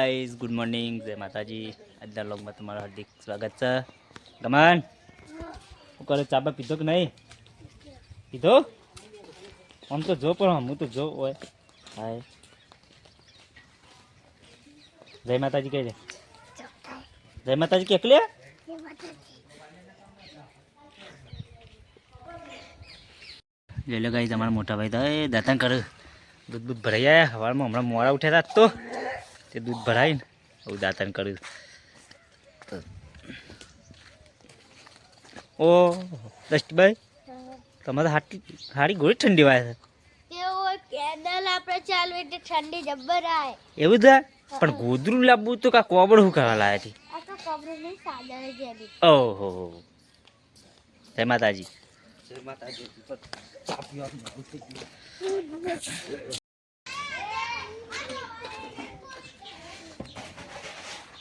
Guys good morning જય માતાજી આજના લોગમાં તમારું હાર્દિક સ્વાગત છે ગમન હું કરે ચાબા પીધો કે નહીં પીધો આમ તો જો પણ હું તો જો હોય હાય જય માતાજી કહે છે જય માતાજી કે એકલે લઈ લો ગાઈઝ અમારા મોટા ભાઈ તો એ દાતણ કર દૂધ દૂધ ભરાઈ આવ્યા સવારમાં હમણાં મોડા ઉઠ્યા હતા તો તે દૂધ ભરાઈને હવે દાંતન કર્યું. ઓ દસ્ટભાઈ તમારે હાટી હાડી ગોળી ઠંડી વાય છે. આપણે ચાલુ એટલે ઠંડી જબ્બર આવે એવું છે? પણ ગોદરું લાવવું તો કા કોબડ શું કરવા લાયા છે. આ તો કબરે નહીં સાદર જેવી ઓહો. જય માતાજી.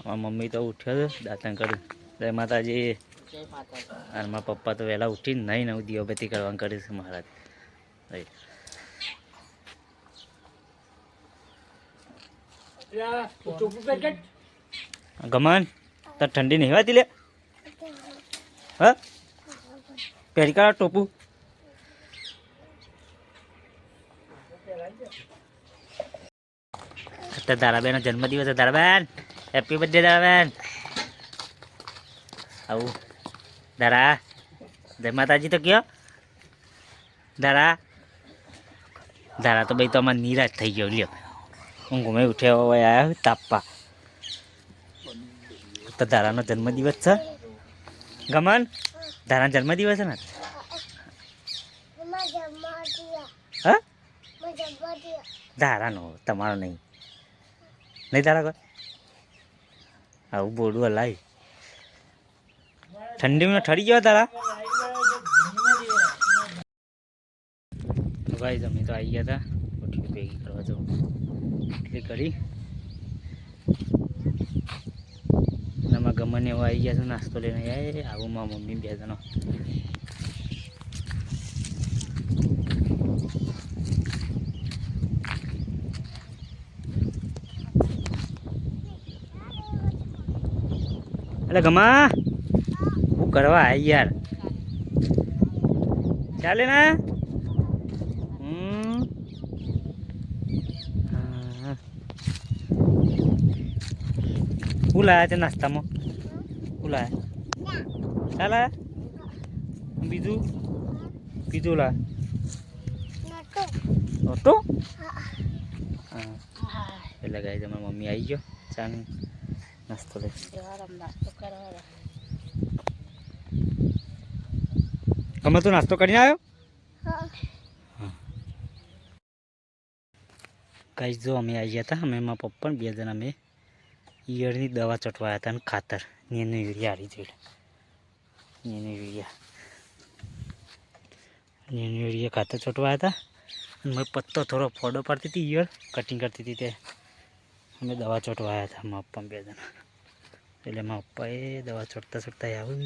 મમ્મી તો ઉઠ્યો છે દાંતણ કર્યું. જય માતાજી અને મારા પપ્પા તો વહેલા ઉઠીને નહીં નવું દીવાબત્તી કરવાનું કર્યું છે મહારાજ. ગમન, તાર ઠંડી નહીં વાતી લે? હા? પહેરી કાઢ ટોપું. અત્યારે દારાબેનનો જન્મદિવસ છે દારાબેન. હેપી બર્થડે દારાબેન આવું દારા જય માતાજી તો કયો દારા દારા તો ભાઈ તો અમારે નિરાશ થઈ ગયો લ્યો હું ઘૂમે ઉઠ્યો હોય આવ્યા તાપવા તો દારાનો જન્મદિવસ છે ગમન દારાનો જન્મદિવસ છે ને હા દારાનો તમારો નહીં નહીં દારા કોઈ આવું બોડું હલાય ઠંડીમાં ઠરી ગયો તારા? ભાઈ તમે તો આવી ગયા હતા ઉઠી ભેગી કરવા જવું. એટલે કરી. નમા ગમન એવો આવી ગયા છે, નાસ્તો લઈને આવું મારા મમ્મી બે જણો. એટલે ગમા. હું કરવા આય યાર. ચાલે ને? હમ. હા. લાયા છે નાસ્તામાં? શું લાયા? ચાલે? બીજું? બીજું લા ઓટો હા. એટલે ગાય તમારી મમ્મી આવી ગયો. ચાને. નાસ્તો અમે તો નાસ્તો કરીને આવ્યો ગાઈ જો અમે આવી ગયા હતા અમે એમાં પપ્પા બે જણા અમે ઈયળની દવા ચટવાયા હતા અને ખાતર એનું યુરિયા હારી જોઈ એનું યુરિયા એનું યુરિયા ખાતર ચટવાયા હતા અને મેં પત્તો થોડો ફોડો પાડતી હતી ઈયળ કટિંગ કરતી હતી તે અમે દવા ચોંટવાયા હતા, મારા પપ્પા બે જણા. એટલે મારા પપ્પાએ દવા છોટતા છોટતા આવ્યું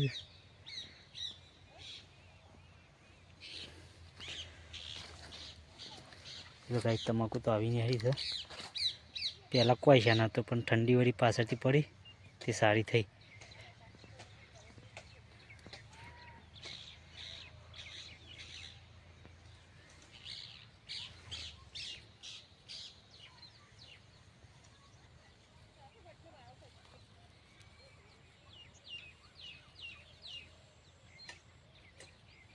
જો કાંઈ તમાકુ તો આવીને આવી છે. પહેલાં કોઈ છે નહોતો, પણ ઠંડી વળી પાછળથી પડી, તે સારી થઈ.